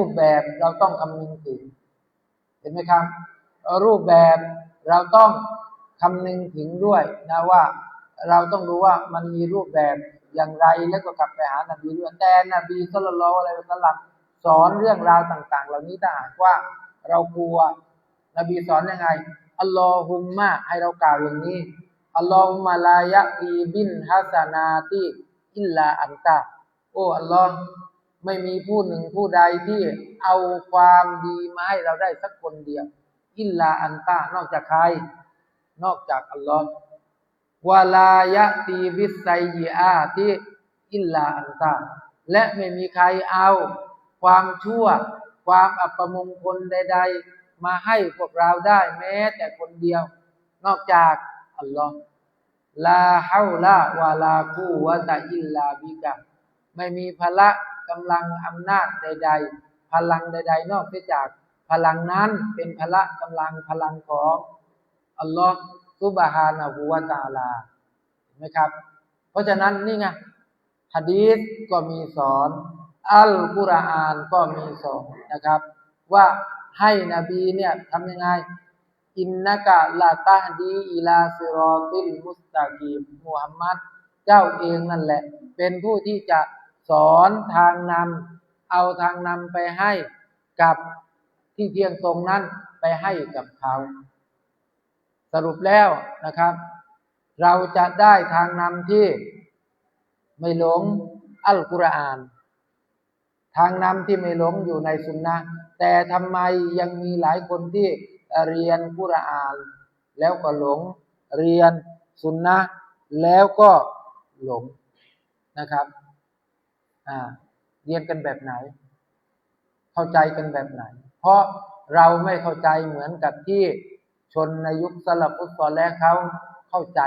รูปแบบเราต้องคำนึงถึง เห็นไหมครับ รูปแบบเราต้องคำนึงถึงด้วยนะว่าเราต้องรู้ว่ามันมีรูปแบบอย่างไรแล้วก็กลับไปหานบีด้วยแต่นบีสุลต่านอะไรสัลลัมสอนเรื่องราวต่าง ๆ เหล่านี้ถ้าหากว่าเรากลัว นบีสอนยังไงอัลลอฮุมมะให้เรากล่าวอย่างนี้อัลลอฮุมะลายะตีบินฮัสนาติอิลลาอันตาโอ้อัลลอฮ์ ไม่มีผู้หนึ่งผู้ใดที่เอาความดีมาให้เราได้สักคนเดียว อิลลาอันตานอกจากใคร นอกจากอัลลอฮ์วาลายะตีบิสไซยีอาติอิลลาอันตา และไม่มีใครเอา ความชั่ว ความอัปมงคลใด ๆ มาให้พวกเราได้แม้ แต่คนเดียว นอกจากอัลลอฮ์ลาฮาวลาวาลาคูวะตะอิลลาบิกะ ไม่มีพละกำลังอำนาจใด ๆ พลังใด ๆ นอกจากพลังนั้นเป็นพละกำลังพลังของอัลลอฮ์ซุบฮานะฮูวะตาลาเห็นไหมครับ เพราะฉะนั้นนี่ไงฮะดีษก็มีสอนอัลกุรอานก็มีสอนนะครับ ว่าให้นบีเนี่ยทำยังไงอินนักะลาตาดีอิลาซิรอติลมุสตากีมมุฮัมมัดเจ้าเองนั่นแหละ เป็นผู้ที่จะ สอนทางนำเอาทางนำไปให้กับที่เที่ยงตรงนั้นไปให้กับเขา สรุปแล้วนะครับ เราจะได้ทางนำที่ไม่หลงอัลกุรอาน ทางนำที่ไม่หลงอยู่ในสุนนะแต่ทำไมยังมีหลายคนที่เรียนกุรอาน แล้วก็หลงเรียนสุนนะแล้วก็หลงนะครับ เรียนกันแบบไหน เข้าใจกันแบบไหน เพราะเราไม่เข้าใจเหมือนกับที่ชนในยุคสลับอุตตอลแรกเขาเข้าใจ